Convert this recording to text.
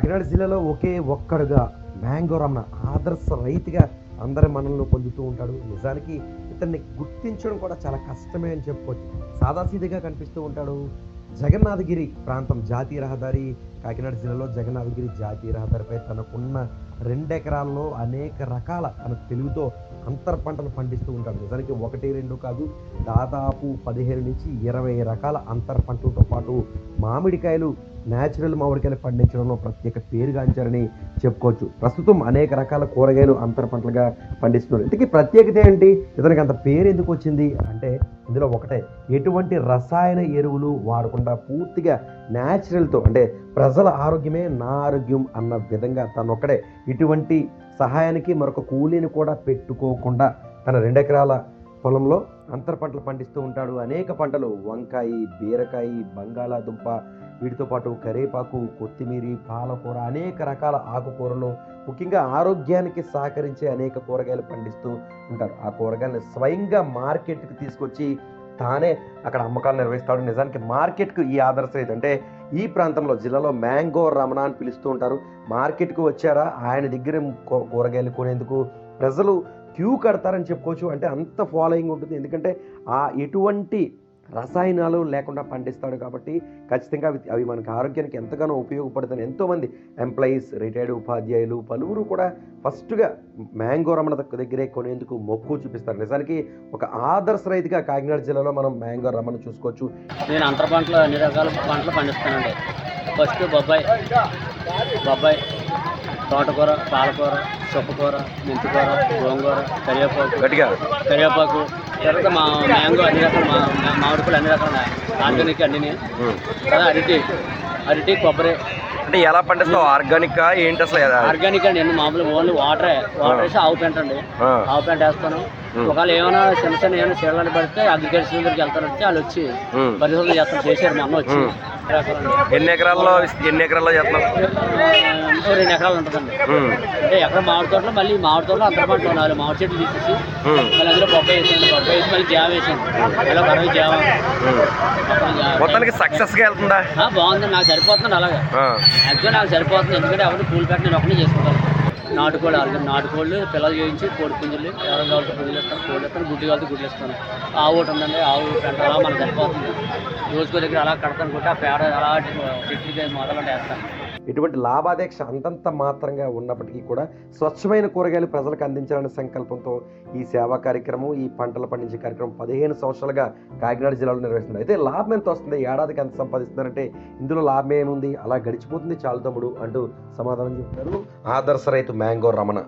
కాకినాడ జిల్లాలో ఒకే ఒక్కడుగా మ్యాంగో రమణ ఆదర్శ రైతుగా అందరి మనల్ని పొందుతూ ఉంటాడు. నిజానికి ఇతన్ని గుర్తించడం కూడా చాలా కష్టమే అని చెప్పుకోవచ్చు. సాదాసీదిగా కనిపిస్తూ ఉంటాడు. జగన్నాథగిరి ప్రాంతం జాతీయ రహదారి కాకినాడ జిల్లాలో జగన్నాథగిరి జాతీయ రహదారిపై తనకున్న రెండెకరాల్లో అనేక రకాల తన తెలుగుతో అంతర పంటలు పండిస్తూ ఉంటాడు. నిజానికి ఒకటి రెండు కాదు దాదాపు పదిహేను నుంచి ఇరవై రకాల అంతర పంటలతో పాటు మామిడికాయలు న్యాచురల్ మామిడికాయలు పండించడంలో ప్రత్యేక పేరుగాంచారని చెప్పుకోవచ్చు. ప్రస్తుతం అనేక రకాల కూరగాయలు అంతర పంటలుగా పండిస్తున్నారు. ఇంతకీ ప్రత్యేకత ఏంటి? ఇతనికి అంత పేరు ఎందుకు వచ్చింది? అంటే ఇందులో ఒకటే ఎటువంటి రసాయన ఎరువులు వాడకుండా పూర్తిగా న్యాచురల్తో అంటే ప్రజల ఆరోగ్యమే నా ఆరోగ్యం అన్న విధంగా తనొక్కడే ఒక్కడే ఇటువంటి సహాయానికి మరొక కూలీని కూడా పెట్టుకోకుండా తన రెండెకరాల పొలంలో అంతర పంటలు పండిస్తూ ఉంటాడు. అనేక పంటలు వంకాయ బీరకాయ బంగాళాదుంప వీటితో పాటు కరేపాకు కొత్తిమీర పాలకూర అనేక రకాల ఆకుకూరలు ముఖ్యంగా ఆరోగ్యానికి సహకరించే అనేక కూరగాయలు పండిస్తూ ఉంటారు. ఆ కూరగాయలను స్వయంగా మార్కెట్కి తీసుకొచ్చి తానే అక్కడ అమ్మకాలు నిర్వహిస్తాడు. నిజానికి మార్కెట్కు ఈ ఆదర్శం ఏంటంటే ఈ ప్రాంతంలో జిల్లాలో మ్యాంగో రమణ అని పిలుస్తూ ఉంటారు. మార్కెట్కు వచ్చారా? ఆయన దగ్గర కూరగాయలు కొనేందుకు ప్రజలు క్యూ కడతారని చెప్పుకోవచ్చు. అంటే అంత ఫాలోయింగ్ ఉంటుంది. ఎందుకంటే ఆ ఎటువంటి రసాయనాలు లేకుండా పండిస్తాడు కాబట్టి ఖచ్చితంగా అవి అవి మనకి ఆరోగ్యానికి ఎంతగానో ఉపయోగపడుతుంది ఎంతోమంది ఎంప్లాయీస్ రిటైర్డ్ ఉపాధ్యాయులు పలువురు కూడా ఫస్ట్గా మ్యాంగో రమణ దగ్గరే కొనేందుకు మొక్కు చూపిస్తారు. నిజానికి ఒక ఆదర్శ రైతుగా కాకినాడ జిల్లాలో మనం మ్యాంగో రమణ చూసుకోవచ్చు. నేను అంతర పంటలు అన్ని రకాల పంటలు పండిస్తానండి. ఫస్ట్ బొబ్బాయి బొబ్బాయి తోటకూర పాలకూర చుక్కకూర మెంతికూర గోంగూర కరివేపాకు. గట్టిగా. కరివేపాకు తర్వాత మా మ్యాంగో అన్ని రకాల మా మామిడి పళ్ళు అన్ని రకాల ఆర్గానిక్ అన్ని అరటి అరటి కొబ్బరి. అంటే ఎలా పండిస్తావు? ఆర్గానిక్ ఏంటి అసలు? ఆర్గానిక్ అండి మామూలు ఓన్లీ వాటరే. వాటర్ వేసి ఆవు పెంట అండి. ఆవు పెంట వేస్తాను. ఒకవేళ ఏమైనా చిన్న చిన్న ఏమైనా చీరలు పడితే అగ్రికల్చర్ దగ్గరికి వెళ్తారంటే వాళ్ళు వచ్చి పరిశోధన చేస్తారు చేశారు మొన్న వచ్చి. ఎన్ని ఎకరాల్లో ఎన్ని ఎకరాల్లో చేస్తున్నావు ఓ రెండు ఎకరాలు ఉంటుందండి. అంటే ఎక్కడ మామిడి తోటలో మళ్ళీ మామిడి తోటలో అంతర పంటలు నాలుగు మామిడి చెట్లు తీసేసి మళ్ళీ అందులో బొబ్బాయి వేసాను బొబ్బాయి వేసి మళ్ళీ జామ వేసాను ఇలా కరవి జామ మొత్తానికి సక్సెస్గా వెళ్తుందా? బాగుంది నాకు సరిపోతుంది అలాగా. యాక్చువల్ నాకు సరిపోతుంది. ఎందుకంటే ఎవరిని పూలు పెట్టి నేను ఒకనే చేసుకుంటాను. నాటుకోళ్ళు అర్థం నాటుకోళ్ళు పిల్లలు చేయించి కోడి పుంజులు ఎవరు కావాలంటే పుంజులు ఇస్తాను కోళ్ళు ఇస్తాను గుడ్డు కావాలంటే గుడ్లు ఇస్తాను ఆవు ఒకటి ఉందండి ఆవు పెంట అలా మనకు సరిపోతుంది. రోజుకో దగ్గర అలా కడతాను కొట్టి ఆ పేడ అలా చెట్లు మొదలంటే వేస్తాను ఇటువంటి లాభాపేక్ష అంతంత మాత్రంగా ఉన్నప్పటికీ కూడా స్వచ్ఛమైన కూరగాయలు ప్రజలకు అందించాలనే సంకల్పంతో ఈ సేవా కార్యక్రమం ఈ పంటలు పండించే కార్యక్రమం పదిహేను సంవత్సరాలుగా కాకినాడ జిల్లాలో నిర్వహిస్తుంది. అయితే లాభం ఎంత వస్తుంది? ఏడాదికి ఎంత సంపాదిస్తున్నారంటే ఇందులో లాభం ఏముంది? అలా గడిచిపోతుంది చాలు తమ్ముడు అంటూ సమాధానం చెప్తారు ఆదర్శ రైతు మ్యాంగో రమణ.